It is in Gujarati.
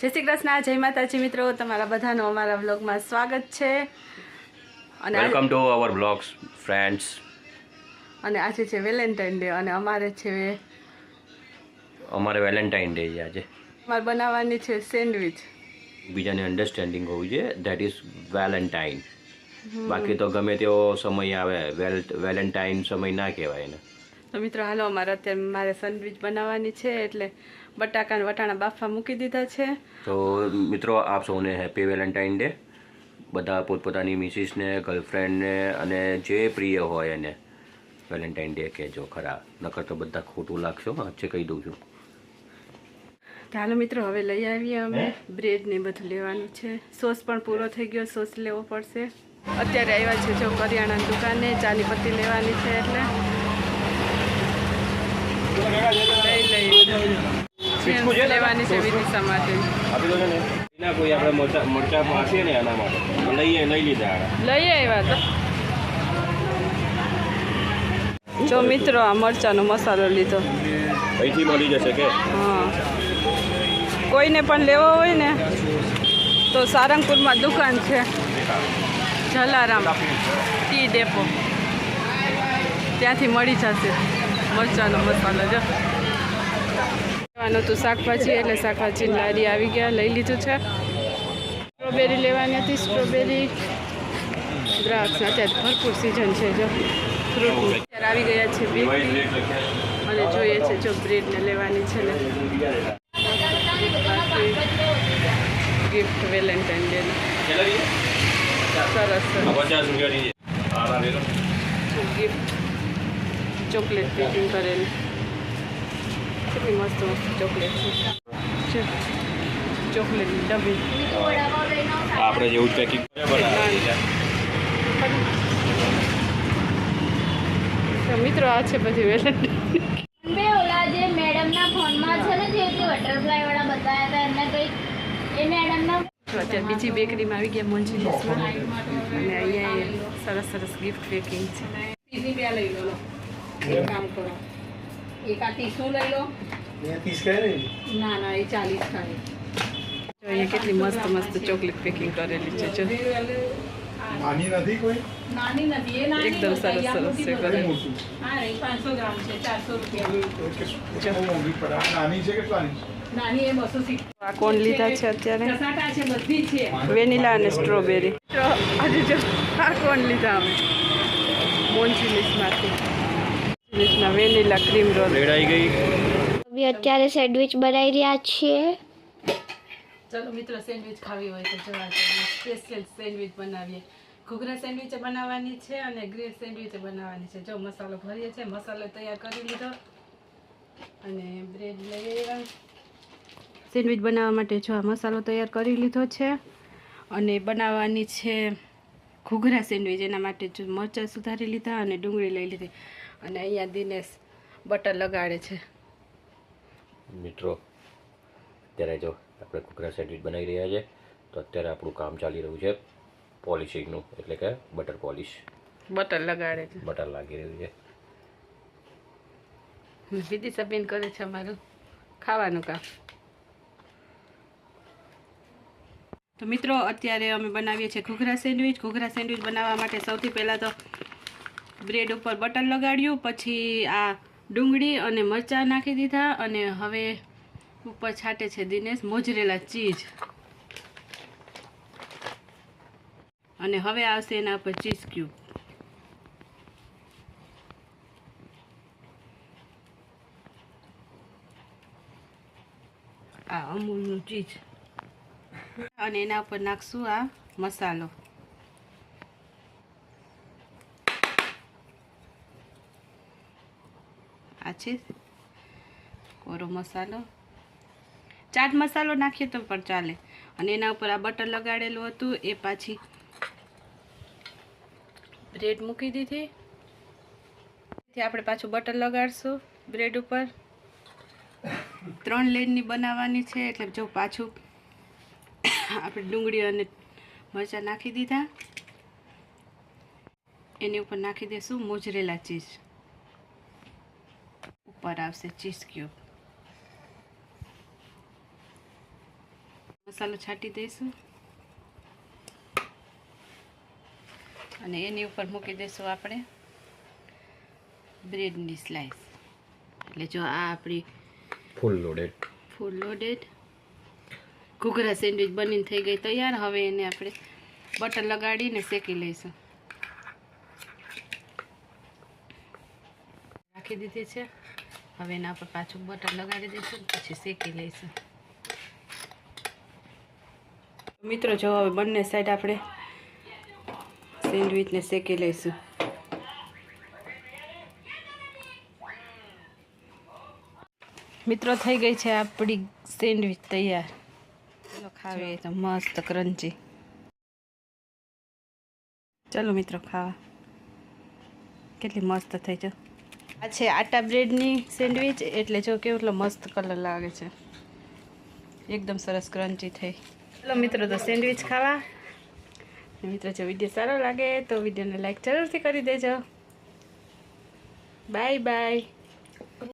કૃષ્ણ જય માતાજી મિત્રો. તમારા બધાનો અમારા વ્લોગમાં સ્વાગત છે. અને welcome to our blogs friends અને આજે છે વેલેન્ટાઇન ડે અને અમારે છે અમારે વેલેન્ટાઇન ડે છે આજે. અમારે બનાવવાની છે સેન્ડવિચ. બીજાને અન્ડરસ્ટેન્ડિંગ હોવું જોઈએ. દેટ ઇઝ વેલેન્ટાઇન બાકી તો ગમે તેવો સમય આવે વેલ વેલેન્ટાઇન સમય ના કહેવાય એને. તો મિત્રો હાલો અમારે અત્યારે મારે સેન્ડવિચ બનાવવાની છે એટલે બટાકા અને વટાણા બાફા મૂકી દીધા છે. તો મિત્રો આપ સૌને હેપી વેલેન્ટાઇન ડે બધા પોતપોતાની મિસિસને ગર્લફ્રેન્ડને અને જે પ્રિય હોય એને વેલેન્ટાઇન ડે કહેજો ખરા. નકર તો બધા ખોટું લાગશો વચ્ચે કહી દઉં છું. તો હાલો મિત્રો હવે લઈ આવીએ અમે. બ્રેડ ને બધું લેવાનું છે. સોસ પણ પૂરો થઈ ગયો સોસ લેવો પડશે. અત્યારે આવ્યા છે જો કરિયાણાની દુકાને ચાની પત્તી લેવાની છે એટલે. લેવાની છે વિદિશા માટે આપી દો ને ના કોઈ આપણે મરચા મરચા પાસીએ ને એના માટે લઈએ લઈ લીધા લઈ આવ્યા તો જો મિત્રો આ મરચાનો મસાલો લીધો. અહીંથી મળી જશે કે? હા. કોઈને પણ લેવો હોય ને તો સારંગપુરમાં દુકાન છે. Jalaram tea depot. ત્યાંથી મળી જશે. મરચાનો મસાલો જો. લેવાનું હતું શાકભાજી એટલે શાકભાજી લારી આવી ગયા લઈ લીધું છે. સ્ટ્રોબેરી લેવાની હતી સ્ટ્રોબેરી દ્રાક્ષ અત્યારે ભરપૂર સિઝન છે જો. ફ્રૂટની અત્યારે આવી ગયા છે બેકરી અને જોઈએ છે જો બ્રેડને લેવાની છે ને. ગિફ્ટ વેલેન્ટાઇન ડે સરસ સરસ. ગિફ્ટ ચોકલેટ પેકિંગ કરેલી. કેટલી મસ્ત મસ્ત ચોકલેટ છે. ચોકલેટની ડબ્બી. આપણે જેવું પેકિંગ મિત્રો આ છે બધી વેલેન્ટાઇન અત્યારે બીજી બેકરીમાં આવી ગયા મોન્જીનિસમાં અને અહીંયા સરસ સરસ ગિફ્ટ પેકિંગ છે. કામ કરો. એક આ લઈ લો. ના? ના એ ચાલીસ ખાલી અહીંયા કેટલી મસ્ત મસ્ત ચોકલેટ પેકિંગ કરેલી છે જો. નાની નથી કોઈ? નાની નથી એ નાની એકદમ સરસ સરસ છે બતાવી. હા એ પાંચસો ગ્રામ છે ચારસો રૂપિયા. કે બહુ મોંઘી પડે આ નાની છે કેટલાની? નાની એ બસો સિત્તેર. આ કોણ લીધા છે અત્યારે? કસાટા છે બધી છે. વેનીલા અને સ્ટ્રોબેરી. આજે જો આ કોણ લીધા અમે? મોન્ચિલીસમાંથી મોન્ચિલીસના વેનીલા ક્રીમ રોલ. રેડાઈ ગઈ. બી અત્યારે સેન્ડવિચ બનાવી રહ્યા છીએ. ચલો મિત્રો સેન્ડવિચ ખાવી હોય તો જવા સ્પેશિયલ સેન્ડવિચ બનાવીએ. ઘૂઘરા સેન્ડવિચ બનાવવાની છે અને ગ્રીલ સેન્ડવિચ બનાવવાની છે. જો મસાલો ભરીએ છે મસાલો તૈયાર કરી લીધો. અને બ્રેડ લઈ આવ્યા. સેન્ડવિચ બનાવવા માટે જો આ મસાલો તૈયાર કરી લીધો છે. અને બનાવવાની છે ઘૂઘરા સેન્ડવિચ. એના માટે જો મરચાં સુધારી લીધા અને ડુંગળી લઈ લીધી. અને અહીંયા દિનેશ બટર લગાડે છે. મિત્રો અત્યારે જો આપણે કુકરા સેન્ડવિચ બનાવી રહ્યા છે તો અત્યારે આપણું કામ ચાલી રહ્યું છે પોલિશિંગનું એટલે કે બટર પોલિશ બટર લગાડે છે. બટર લાગી રહ્યું છે. વિદિશાબેન કરે છે અમારું ખાવાનું કામ. તો મિત્રો અત્યારે અમે બનાવીએ છીએ ઘૂઘરા સેન્ડવિચ. ઘૂઘરા સેન્ડવિચ બનાવવા માટે સૌથી પહેલાં તો બ્રેડ ઉપર બટર લગાડ્યું, પછી આ ડુંગળી અને મરચાં નાખી દીધા અને હવે ઉપર છાંટે છે દિનેશ મોજરેલા ચીઝ. અને હવે આવશે એના પર ચીઝ ક્યુબ. આ અમૂલનું ચીજ અને એના ઉપર નાખશું આ મસાલો. આ છે. કોરો મસાલો. ચાટ મસાલો નાખીએ તો પણ ચાલે. અને એના ઉપર આ બટર લગાડેલું હતું, એ પાછી બ્રેડ મૂકી દીધી. થી આપણે પાછું બટર લગાડશું બ્રેડ ઉપર. ત્રણ લેનની બનાવવાની છે, એટલે જો પાછું આપણે ડુંગળી અને મરચાં નાખી દીધા. એની ઉપર નાખી દઈશું મોજરેલા ચીઝ ઉપર આવશે ચીઝ ક્યુબ મસાલો છાંટી દઈશું અને એની ઉપર મૂકી દઈશું આપણે બ્રેડની સ્લાઈસ એટલે જો આ આપણી full loaded full loaded ghughra sandwich બનીને થઈ ગઈ તૈયાર હવે એને આપણે બટર લગાડીને શેકી લઈશું રાખી દીધી છે હવે એના પર પાછું બટર લગાડી દઈશું પછી શેકી લઈશું. મિત્રો, જો હવે બંને સાઈડ આપણે સેન્ડવિચને શેકી લઈશું. મિત્રો, થઈ ગઈ છે આપણી સેન્ડવિચ તૈયાર. ચલો ખાવીએ તો મસ્ત ક્રંચી ચલો, મિત્રો, ખાવા. કેટલી મસ્ત થઈ છે. આ છે આટા બ્રેડની સેન્ડવિચ એટલે જો કેટલો મસ્ત કલર લાગે છે. એકદમ સરસ ક્રન્ચી થઈ. ચલો મિત્રો તો સેન્ડવિચ ખાવા. મિત્રો જો વીડિયો સારો લાગે તો વિડીયોને લાઈક જરૂરથી કરી દેજો. Bye bye.